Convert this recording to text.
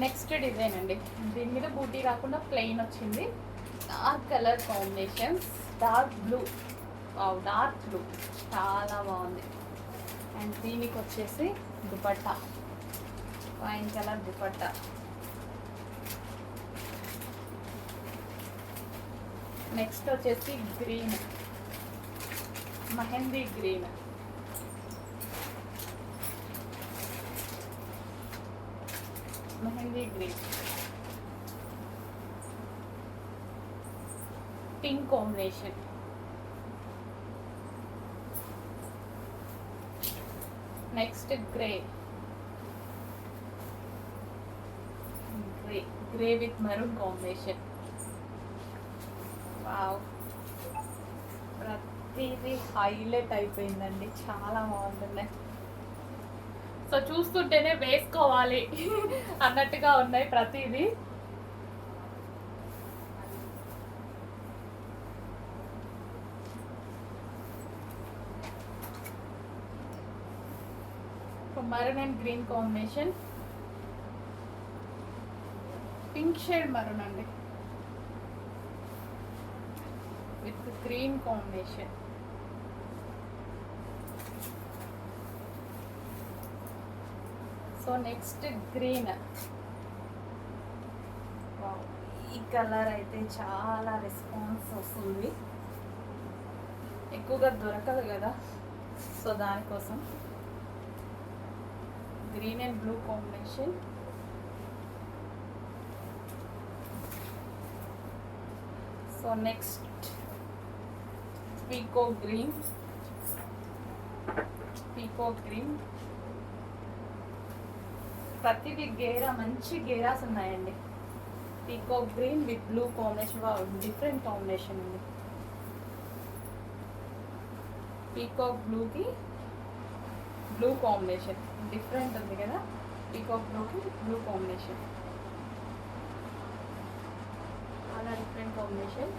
Next design అండి. దీని మీద బూటీ కాకుండా ప్లెయిన్ వచ్చింది. Dark colour combinations dark blue dark blue చాలా బాగుంది. అండ్ దీనికి వచ్చేసి dupatta. Wine colour dupatta. Next వచ్చేసి green mehndi green mehndi green. Pink combination next grey grey grey with maroon combination wow ప్రతిదీ హైలైట్ అయిపోయిందండి. చాలా బాగుంటున్నాయి సో చూస్తుంటేనే వేసుకోవాలి అన్నట్టుగా ఉన్నాయి ప్రతిదీ. Maroon and green combination. Pink shade maroon అండి. With green combination. So next green ఈ కలర్ అయితే చాలా రెస్పాన్స్ వస్తుంది. ఎక్కువగా దొరకదు కదా. సో దానికోసం. Green and blue combination so next peacock green peacock green ప్రతిదీ గేరా మంచి గేరాస్ ఉన్నాయండి. Peacock green with blue combination. Different combination ఉంది పీకాక్ బ్లూకి బ్లూ కాంబినేషన్. డిఫరెంట్ ఉంది కదా? పీకాక్ బ్లూకి బ్లూ కాంబినేషన్. చాలా డిఫరెంట్ కాంబినేషన్.